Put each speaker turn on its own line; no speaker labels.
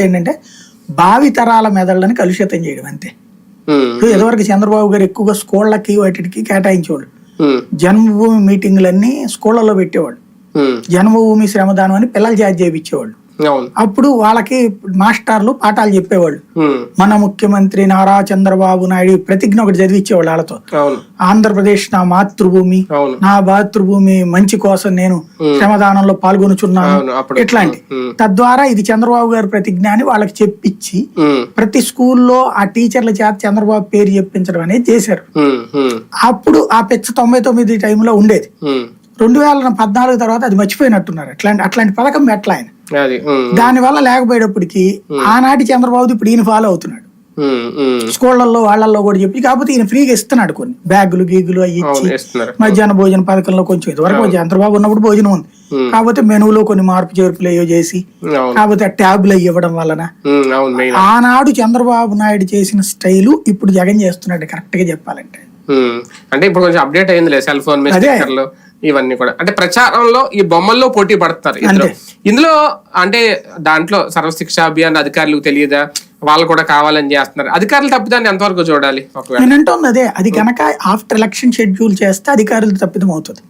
ఏంటంటే భావి తరాల మెదళ్ళని కలుషితం చేయడం అంతే. ఇప్పుడు ఇదివరకు చంద్రబాబు గారు ఎక్కువగా స్కూళ్ళకి వాటికి కేటాయించేవాళ్ళు.
ఉమ్,
జన్మభూమి మీటింగ్లన్నీ స్కూళ్ళలో పెట్టేవాళ్ళు.
ఉమ్,
జన్మభూమి శ్రమదానం అని పిల్లలు చేత చేయించేవాళ్ళు. అప్పుడు వాళ్ళకి మాస్టర్లు పాఠాలు చెప్పేవాళ్ళు. మన ముఖ్యమంత్రి నారా చంద్రబాబు నాయుడు ప్రతిజ్ఞ ఒకటి చదివించేవాళ్ళు వాళ్ళతో. ఆంధ్రప్రదేశ్ నా మాతృభూమి నా మాతృభూమి మంచి కోసం నేను శ్రమదానంలో పాల్గొనుచున్నాను. ఇట్లాంటి తద్వారా ఇది చంద్రబాబు గారి ప్రతిజ్ఞ అని వాళ్ళకి చెప్పించి ప్రతి స్కూల్లో ఆ టీచర్ల చేత చంద్రబాబు పేరు చెప్పించడం అనేది చేశారు. అప్పుడు ఆ పెచ్చ తొంభై తొమ్మిది టైంలో ఉండేది. రెండు వేల పద్నాలుగు తర్వాత అది మర్చిపోయినట్టున్నారు. అట్లాంటి అట్లాంటి పథకం పెట్టల ఆయన?
అది ఉమ్,
దాని వల్ల లేకపోయేటప్పటికి ఆనాటి చంద్రబాబు ఇప్పుడు ఈయన ఫాలో అవుతున్నాడు. స్కూళ్ళల్లో వాళ్ళల్లో కూడా చెప్పి కాకపోతే ఈయన ఫ్రీగా ఇస్తున్నాడు కొన్ని. బ్యాగులు గీగులు అవి ఇచ్చి మధ్యాహ్న భోజన పథకంలో కొంచెం ఇదివరకు చంద్రబాబు ఉన్నప్పుడు భోజనం ఉంది. కాకపోతే మెనువులో కొన్ని మార్పు చేర్పులు అయ్యో చేసి కాకపోతే ట్యాబ్లు అవి ఇవ్వడం వలన ఆనాడు చంద్రబాబు నాయుడు చేసిన స్టైలు ఇప్పుడు జగన్ చేస్తున్నాడు కరెక్ట్గా చెప్పాలంటే
అంటే ఇప్పుడు కొంచెం అప్డేట్ అయిందిలే సెల్ ఫోన్ మీద
అదే.
ఇవన్నీ కూడా. అంటే ప్రచారంలో ఈ బొమ్మల్లో పోటీ పడతారు ఇందులో ఇందులో అంటే దాంట్లో సర్వశిక్ష అభియాన్ అధికారులకు తెలియదా? వాళ్ళు కూడా కావాలని చేస్తున్నారు. అధికారులు తప్పిదాన్ని ఎంతవరకు చూడాలి?
నేను అంటుంది అదే. కనుక ఆఫ్టర్ ఎలక్షన్ షెడ్యూల్ చేస్తే అధికారులు తప్పిదం అవుతుంది.